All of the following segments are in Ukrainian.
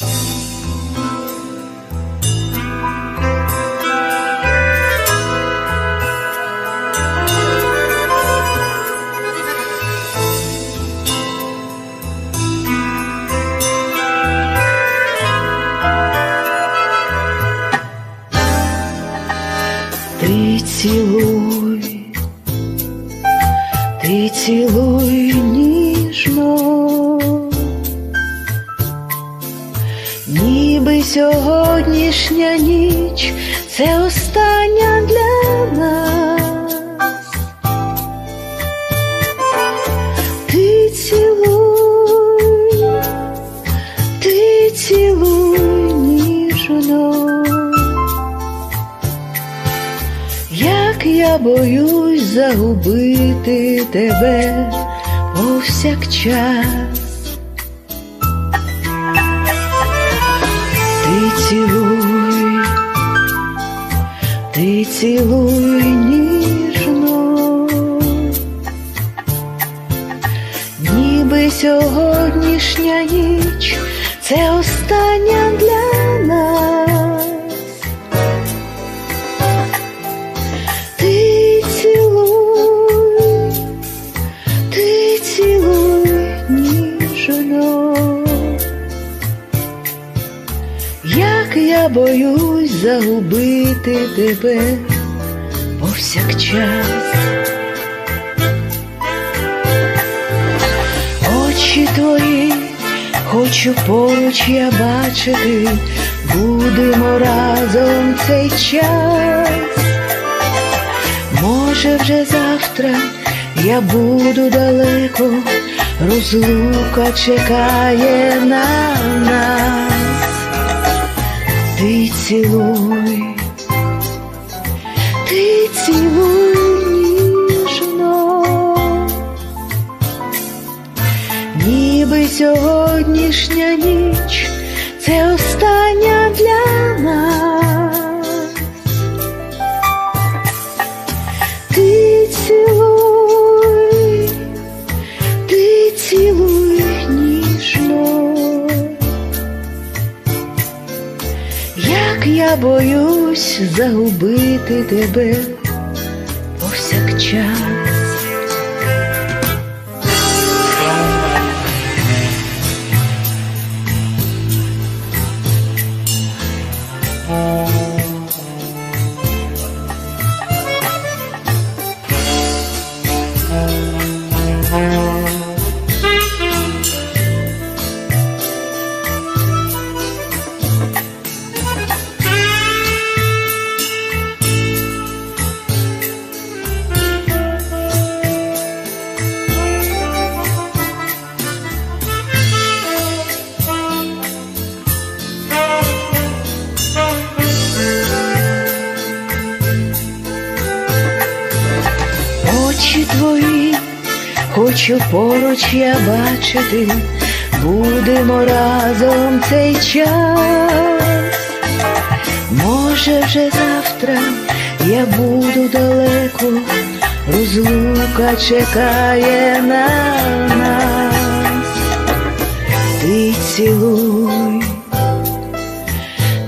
Ти цілуй, ти цілуй ніжно, сьогоднішня ніч це остання для нас. Ти цілуй, ти цілуй ніжно. Як я боюсь загубити тебе повсякчас. Ти цілуй ніжно, ніби сьогоднішня ніч це остання для нас. Ти цілуй, ти цілуй ніжно, як я боюсь загубити тебе повсякчас. Очі твої, хочу поруч я бачити, будемо разом цей час. Може, вже завтра я буду далеко, розлука чекає на нас. Цілуй, ти цілуй ніжно, ніби сьогоднішня ніч це остання для нас. Ти цілуй, ти цілуй я боюсь загубити тебе повсякчас. Очі твої, хочу поруч я бачити, будемо разом цей час. Може, вже завтра я буду далеко, розлука чекає на нас. Ти цілуй,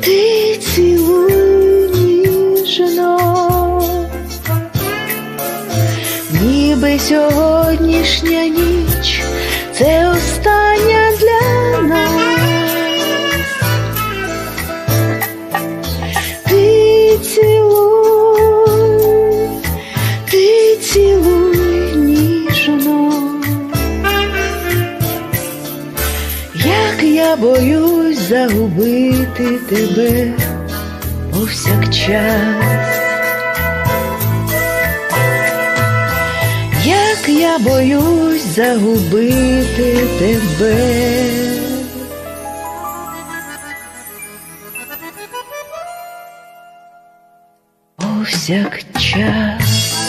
ти цілуй сьогоднішня ніч це остання для нас. Ти цілуй, ти цілуй ніжно, як я боюсь загубити тебе повсякчас. Як я боюсь загубити тебе. Повсякчас.